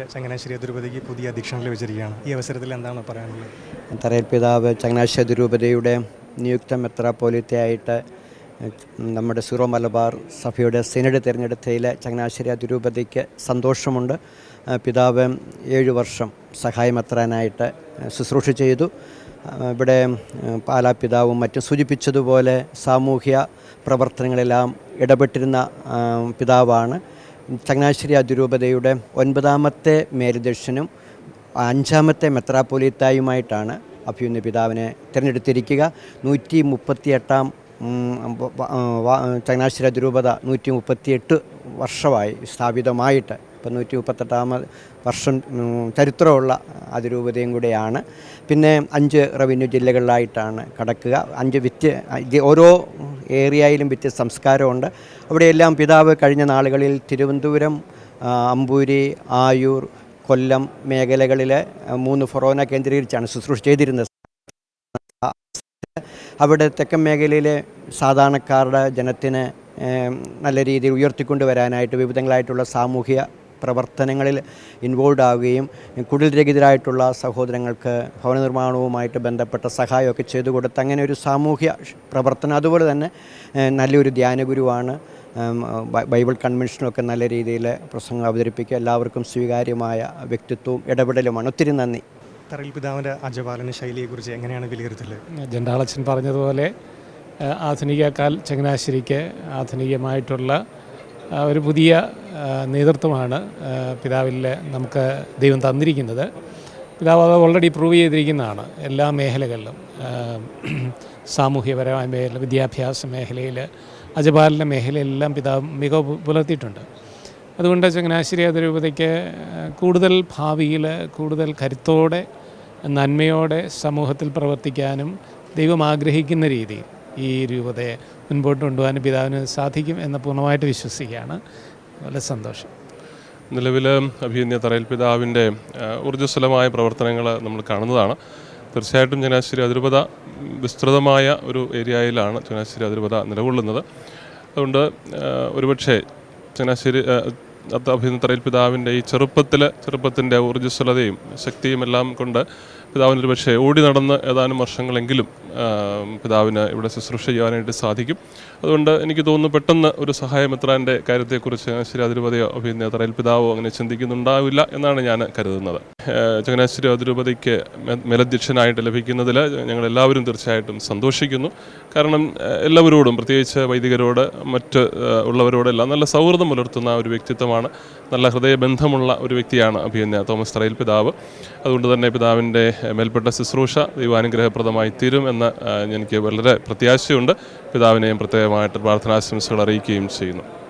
ചങ്ങനാശ്ശേരി അതിരൂപതയ്ക്ക് പുതിയ അധ്യക്ഷനെ ലഭിച്ചിരിക്കുകയാണ് ഈ അവസരത്തിൽ എന്താണ് പറയാനുള്ളത്? തറയിൽ പിതാവ് ചങ്ങനാശ്ശേരി അതിരൂപതയുടെ നിയുക്ത മെത്രാപ്പോലിത്തയായിട്ട് നമ്മുടെ സീറോ മലബാർ സഭയുടെ സിനഡ് തിരഞ്ഞെടുത്തതിൽ ചങ്ങനാശ്ശേരി അതിരൂപതയ്ക്ക് സന്തോഷമുണ്ട്. പിതാവ് ഏഴു വർഷം സഹായമെത്രാനായിട്ട് ശുശ്രൂഷ ചെയ്തു. ഇവിടെ പാലാ പിതാവും മറ്റും സൂചിപ്പിച്ചതുപോലെ സാമൂഹ്യ പ്രവർത്തനങ്ങളെല്ലാം ഇടപെട്ടിരുന്ന പിതാവാണ്. ചങ്ങനാശ്ശേരി അതിരൂപതയുടെ ഒൻപതാമത്തെ മേലുദർശനും അഞ്ചാമത്തെ മെത്രാപ്പൊലീത്തായുമായിട്ടാണ് അഭ്യുന്ന പിതാവിനെ തിരഞ്ഞെടുത്തിരിക്കുക. നൂറ്റി മുപ്പത്തിയെട്ടാം ചങ്ങനാശ്ശേരി അതിരൂപത നൂറ്റി മുപ്പത്തിയെട്ട് വർഷമായി സ്ഥാപിതമായിട്ട്. ഇപ്പം നൂറ്റി മുപ്പത്തെട്ടാമത് വർഷം ചരിത്രമുള്ള അതിരൂപതയും കൂടെയാണ്. പിന്നെ അഞ്ച് റവന്യൂ ജില്ലകളിലായിട്ടാണ് കടക്കുക. അഞ്ച് വിറ്റ് ഓരോ ഏരിയയിലും വ്യത്യസ്ത സംസ്കാരമുണ്ട്. അവിടെയെല്ലാം പിതാവ് കഴിഞ്ഞ നാളുകളിൽ തിരുവനന്തപുരം അമ്പൂരി ആയൂർ കൊല്ലം മേഖലകളിലെ മൂന്ന് ഫൊറോന കേന്ദ്രീകരിച്ചാണ് ശുശ്രൂഷ ചെയ്തിരുന്നത്. അവിടെ തെക്കൻ മേഖലയിലെ സാധാരണക്കാരുടെ ജനത്തിന് നല്ല രീതിയിൽ ഉയർത്തിക്കൊണ്ടുവരാനായിട്ട് വിവിധങ്ങളായിട്ടുള്ള സാമൂഹിക പ്രവർത്തനങ്ങളിൽ ഇൻവോൾവ് ആവുകയും കുടിൽ രഹിതരായിട്ടുള്ള സഹോദരങ്ങൾക്ക് ഭവന നിർമ്മാണവുമായിട്ട് ബന്ധപ്പെട്ട സഹായമൊക്കെ ചെയ്തു കൊടുത്ത് അങ്ങനെ ഒരു സാമൂഹ്യ പ്രവർത്തനം അതുപോലെ തന്നെ നല്ലൊരു ധ്യാനഗുരുവാണ്. ബൈബിൾ കൺവെൻഷനൊക്കെ നല്ല രീതിയിൽ പ്രസംഗം അവതരിപ്പിക്കുക. എല്ലാവർക്കും സ്വീകാര്യമായ വ്യക്തിത്വവും ഇടപെടലുമാണ്. ഒത്തിരി നന്ദി. തറയിൽ പിതാവിന്റെ അജപാലന ശൈലിയെക്കുറിച്ച് എങ്ങനെയാണ് വിലയിരുത്തൽ ജണ്ടാളച്ചൻ പറഞ്ഞതുപോലെ ആധുനിക കാൽ ചങ്ങനാശ്ശേരിക്ക് ആധുനികമായിട്ടുള്ള ഒരു പുതിയ നേതൃത്വമാണ് പിതാവിൽ നമുക്ക് ദൈവം തന്നിരിക്കുന്നത്. പിതാവ് അത് ഓൾറെഡി പ്രൂവ് ചെയ്തിരിക്കുന്നതാണ് എല്ലാ മേഖലകളിലും. സാമൂഹ്യപരമായ മേഖല വിദ്യാഭ്യാസ മേഖലയിൽ അജപാലന മേഖലയിലെല്ലാം പിതാവ് മികവ് പുലർത്തിയിട്ടുണ്ട്. അതുകൊണ്ട് ചങ്ങനാശ്ശേരി അതിരൂപതയ്ക്ക് കൂടുതൽ ഭാവിയിൽ കൂടുതൽ കരുത്തോടെ നന്മയോടെ സമൂഹത്തിൽ പ്രവർത്തിക്കാനും ദൈവം ആഗ്രഹിക്കുന്ന രീതിയിൽ ഈ രൂപതയെ മുൻപോട്ട് കൊണ്ടുപോകാൻ പിതാവിന് സാധിക്കും എന്ന് പൂർണമായിട്ട് വിശ്വസിക്കുകയാണ്. വളരെ സന്തോഷം. നിലവിൽ അഭിനന്ദ തറയിൽ പിതാവിന്റെ ഊർജസ്വലമായ പ്രവർത്തനങ്ങൾ നമ്മൾ കാണുന്നതാണ്. തീർച്ചയായിട്ടും ചങ്ങനാശ്ശേരി അതിരൂപത വിസ്തൃതമായ ഒരു ഏരിയയിലാണ് ചങ്ങനാശ്ശേരി അതിരൂപത നിലകൊള്ളുന്നത്. അതുകൊണ്ട് ഒരുപക്ഷെ ചങ്ങനാശ്ശേരി അഭിനന്ദ തറയിൽ പിതാവിന്റെ ഈ ചെറുപ്പത്തിൽ ചെറുപ്പത്തിന്റെ ഊർജസ്വലതയും ശക്തിയും എല്ലാം കൊണ്ട് പിതാവിന് ഒരു പക്ഷേ ഓടി നടന്ന് ഏതാനും വർഷങ്ങളെങ്കിലും പിതാവിന് ഇവിടെ ശുശ്രൂഷ ചെയ്യാനായിട്ട് സാധിക്കും. അതുകൊണ്ട് എനിക്ക് തോന്നുന്നു പെട്ടെന്ന് ഒരു സഹായമെത്രാന്റെ കാര്യത്തെക്കുറിച്ച് ചങ്ങനാശ്ശേരി അഭിനന്ദ തറയിൽ പിതാവോ അങ്ങനെ ചിന്തിക്കുന്നുണ്ടാവില്ല എന്നാണ് ഞാൻ കരുതുന്നത്. ചങ്ങനാശ്ശേരി അതിരൂപതയ്ക്ക് മേലധ്യക്ഷനായിട്ട് ലഭിക്കുന്നതിൽ ഞങ്ങളെല്ലാവരും തീർച്ചയായിട്ടും സന്തോഷിക്കുന്നു. കാരണം എല്ലാവരോടും പ്രത്യേകിച്ച് വൈദികരോട് മറ്റ് ഉള്ളവരോടെല്ലാം നല്ല സൗഹൃദം പുലർത്തുന്ന ഒരു വ്യക്തിത്വമാണ്. നല്ല ഹൃദയബന്ധമുള്ള ഒരു വ്യക്തിയാണ് അഭിയന്യ തോമസ് തറയിൽ പിതാവ്. അതുകൊണ്ട് തന്നെ പിതാവിന്റെ മേൽപ്പെട്ട ശുശ്രൂഷ ദൈവാനുഗ്രഹപ്രദമായി തീരും എന്ന് എനിക്ക് വളരെ പ്രത്യാശയുണ്ട്. പിതാവിനെയും പ്രത്യേകമായിട്ട് പ്രാർത്ഥനാശംസകൾ അറിയിക്കുകയും ചെയ്യുന്നു.